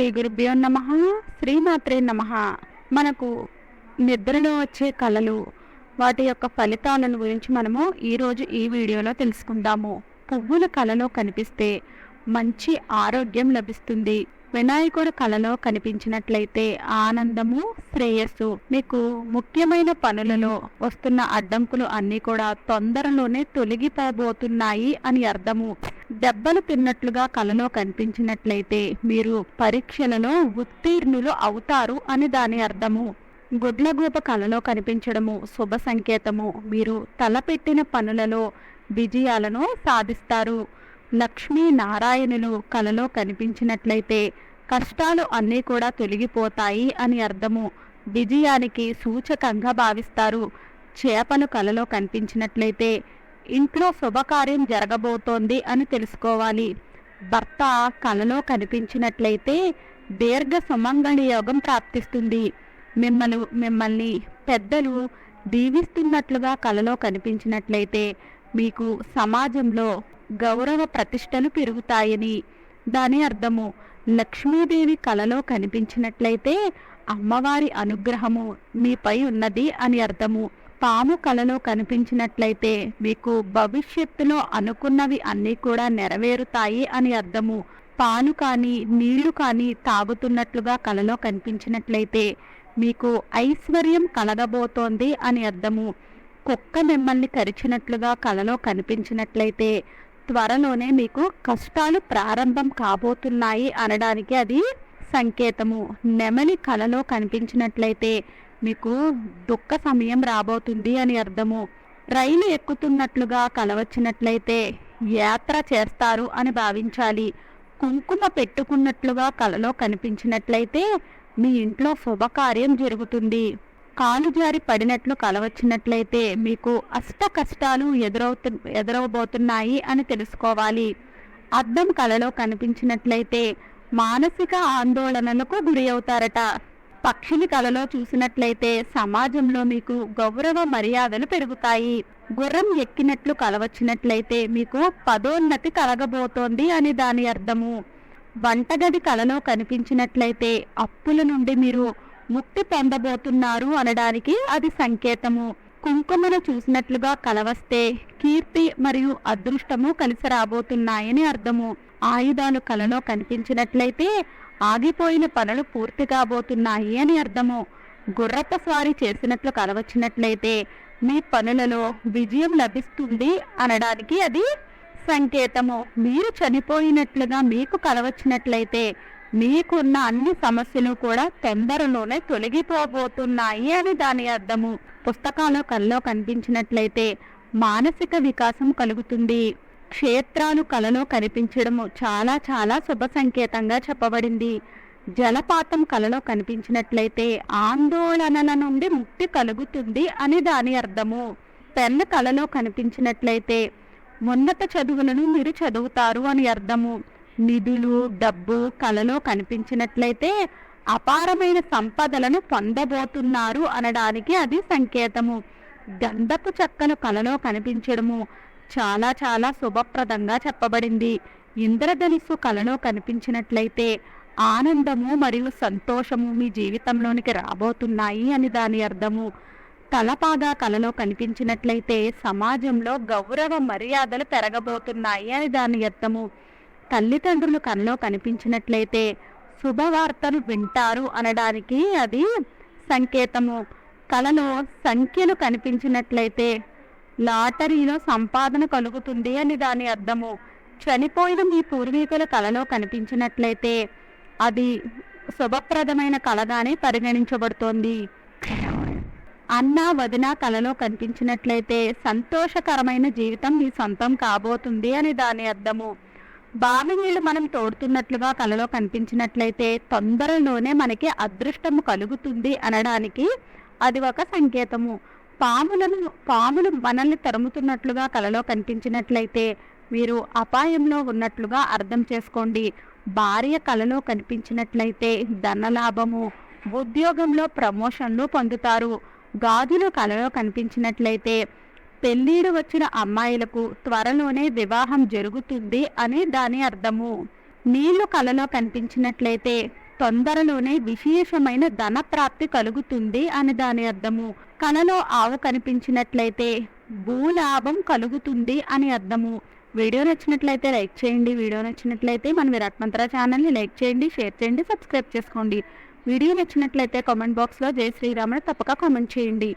శ్రీ గురుభ్యో నమ శ్రీమాత్రే నమ. మనకు నిద్రలో వచ్చే కళలు వాటి యొక్క ఫలితాలను గురించి మనము ఈరోజు ఈ వీడియోలో తెలుసుకుందాము. పువ్వుల కళలో కనిపిస్తే మంచి ఆరోగ్యం లభిస్తుంది. వినాయకుడు కళలో కనిపించినట్లయితే ఆనందము శ్రేయస్సు మీకు ముఖ్యమైన పనులలో వస్తున్న అడ్డంకులు అన్నీ కూడా తొందరలోనే తొలగిపోబోతున్నాయి అని అర్థము. దెబ్బలు తిన్నట్లుగా కలలో కనిపించినట్లయితే మీరు పరీక్షలలో ఉత్తీర్ణులు అవుతారు అని దాని అర్థము. గుడ్లగూప కలలో కనిపించడము శుభ సంకేతము. మీరు తలపెట్టిన పనులలో విజయాలను సాధిస్తారు. లక్ష్మీనారాయణులు కలలో కనిపించినట్లయితే కష్టాలు అన్నీ కూడా తొలగిపోతాయి అని అర్థము. విజయానికి సూచకంగా భావిస్తారు. చేపలు కలలో కనిపించినట్లయితే ఇంట్లో శుభకార్యం జరగబోతోంది అని తెలుసుకోవాలి. భర్త కలలో కనిపించినట్లయితే దీర్ఘ సుమంగళి యోగం ప్రాప్తిస్తుంది. మిమ్మల్ని మిమ్మల్ని పెద్దలు దీవిస్తున్నట్లుగా కలలో కనిపించినట్లయితే మీకు సమాజంలో గౌరవ ప్రతిష్టలు పెరుగుతాయని. దాని అర్థము లక్ష్మీదేవి కలలో కనిపించినట్లయితే అమ్మవారి అనుగ్రహము మీపై ఉన్నది అని అర్థము. పాము కలలో కనిపించినట్లయితే మీకు భవిష్యత్తులో అనుకున్నవి అన్నీ కూడా నెరవేరుతాయి అని అర్థము. పాలు కానీ నీళ్ళు కానీ తాగుతున్నట్లుగా కలలో కనిపించినట్లయితే మీకు ఐశ్వర్యం కలగబోతోంది అని అర్థము. కుక్క మిమ్మల్ని కరిచినట్లుగా కలలో కనిపించినట్లయితే త్వరలోనే మీకు కష్టాలు ప్రారంభం కాబోతున్నాయి అనడానికి అది సంకేతము. నెమలి కలలో కనిపించినట్లయితే మీకు దుఃఖ సమయం రాబోతుంది అని అర్థము. రైలు ఎక్కుతున్నట్లుగా కలవచ్చినట్లయితే యాత్ర చేస్తారు అని భావించాలి. కుంకుమ పెట్టుకున్నట్లుగా కలలో కనిపించినట్లయితే మీ ఇంట్లో శుభకార్యం జరుగుతుంది. కాలు జారి పడినట్లు కలవచ్చినట్లయితే మీకు అష్ట కష్టాలు ఎదురవుతు ఎదురవబోతున్నాయి అని తెలుసుకోవాలి. అద్దం కలలో కనిపించినట్లయితే మానసిక ఆందోళనలకు గురి అవుతారట. పక్షిని కలలో చూసినట్లయితే సమాజంలో మీకు గౌరవ మర్యాదలు పెరుగుతాయి. గుర్రం ఎక్కినట్లు కలవచ్చినట్లయితే మీకు పదోన్నతి కలగబోతోంది అని దాని అర్థము. వంటగది కలలో కనిపించినట్లయితే అప్పుల నుండి మీరు ముక్తి పొందబోతున్నారు అనడానికి అది సంకేతము. కుంకుమను చూసినట్లుగా కలవస్తే కీర్తి మరియు అదృష్టము కలిసి రాబోతున్నాయని అర్థము. ఆయుధాలు కలలో కనిపించినట్లయితే ఆగిపోయిన పనులు పూర్తి కాబోతున్నాయి అని అర్థము. గుర్రత స్వారీ చేసినట్లు కలవచ్చినట్లయితే మీ పనులలో విజయం లభిస్తుంది అనడానికి అది సంకేతము. మీరు చనిపోయినట్లుగా మీకు కలవచ్చినట్లయితే మీకున్న అన్ని సమస్యలు కూడా తొందరలోనే తొలగిపోబోతున్నాయి అని దాని అర్థము. పుస్తకాలు కల్లో కనిపించినట్లయితే మానసిక వికాసం కలుగుతుంది. క్షేత్రాలు కలలో కనిపించడము చాలా చాలా శుభ సంకేతంగా చెప్పబడింది. జలపాతం కలలో కనిపించినట్లయితే ఆందోళనల నుండి ముక్తి కలుగుతుంది అని దాని అర్థము. పెన్ను కలలో కనిపించినట్లయితే ఉన్నత చదువులను మీరు చదువుతారు అని అర్థము. నిధులు డబ్బు కలలో కనిపించినట్లయితే అపారమైన సంపదలను పొందబోతున్నారు అనడానికి అది సంకేతము. గంధపు చక్కను కలలో కనిపించడము చాలా చాలా శుభప్రదంగా చెప్పబడింది. ఇంద్రధనుస్సు కలలో కనిపించినట్లయితే ఆనందము మరియు సంతోషము మీ జీవితంలోనికి రాబోతున్నాయి అని దాని అర్థము. తలపాగా కలలో కనిపించినట్లయితే సమాజంలో గౌరవ మర్యాదలు పెరగబోతున్నాయి అని దాని అర్థము. తల్లిదండ్రులు కలలో కనిపించినట్లయితే శుభవార్తను వింటారు అనడానికి అది సంకేతము. కలలో సంఖ్యలు కనిపించినట్లయితే లాటరీలో సంపాదన కలుగుతుంది అని దాని అర్థము. చనిపోయిన మీ పూర్వీకుల కలలో కనిపించినట్లయితే అది శుభప్రదమైన కళగానే పరిగణించబడుతోంది. అన్న వదిన కలలో కనిపించినట్లయితే సంతోషకరమైన జీవితం మీ సొంతం కాబోతుంది అని దాని అర్థము. బావి నీళ్ళు మనం తోడుతున్నట్లుగా కలలో కనిపించినట్లయితే తొందరలోనే మనకి అదృష్టము కలుగుతుంది అనడానికి అది ఒక సంకేతము. పాములను పాములు మనల్ని తరుముతున్నట్లుగా కలలో కనిపించినట్లయితే మీరు అపాయంలో ఉన్నట్లుగా అర్థం చేసుకోండి. భార్య కలలో కనిపించినట్లయితే ధనలాభము ఉద్యోగంలో ప్రమోషన్లు పొందుతారు. గాజులు కలలో కనిపించినట్లయితే పెళ్ళీడు వచ్చిన అమ్మాయిలకు త్వరలోనే వివాహం జరుగుతుంది అని దాని అర్థము. నీళ్ళు కలలో కనిపించినట్లయితే తొందరలోనే విశేషమైన ధన ప్రాప్తి కలుగుతుంది అని దాని అర్థము. కలలో ఆవు కనిపించినట్లయితే భూలాభం కలుగుతుంది అని అర్థము. వీడియో నచ్చినట్లయితే లైక్ చేయండి వీడియో నచ్చినట్లయితే మన విరాట్ మంత్ర ఛానల్ని లైక్ చేయండి షేర్ చేయండి సబ్స్క్రైబ్ చేసుకోండి. వీడియో నచ్చినట్లయితే కామెంట్ బాక్స్లో జై శ్రీరాముడు తప్పక కామెంట్ చేయండి.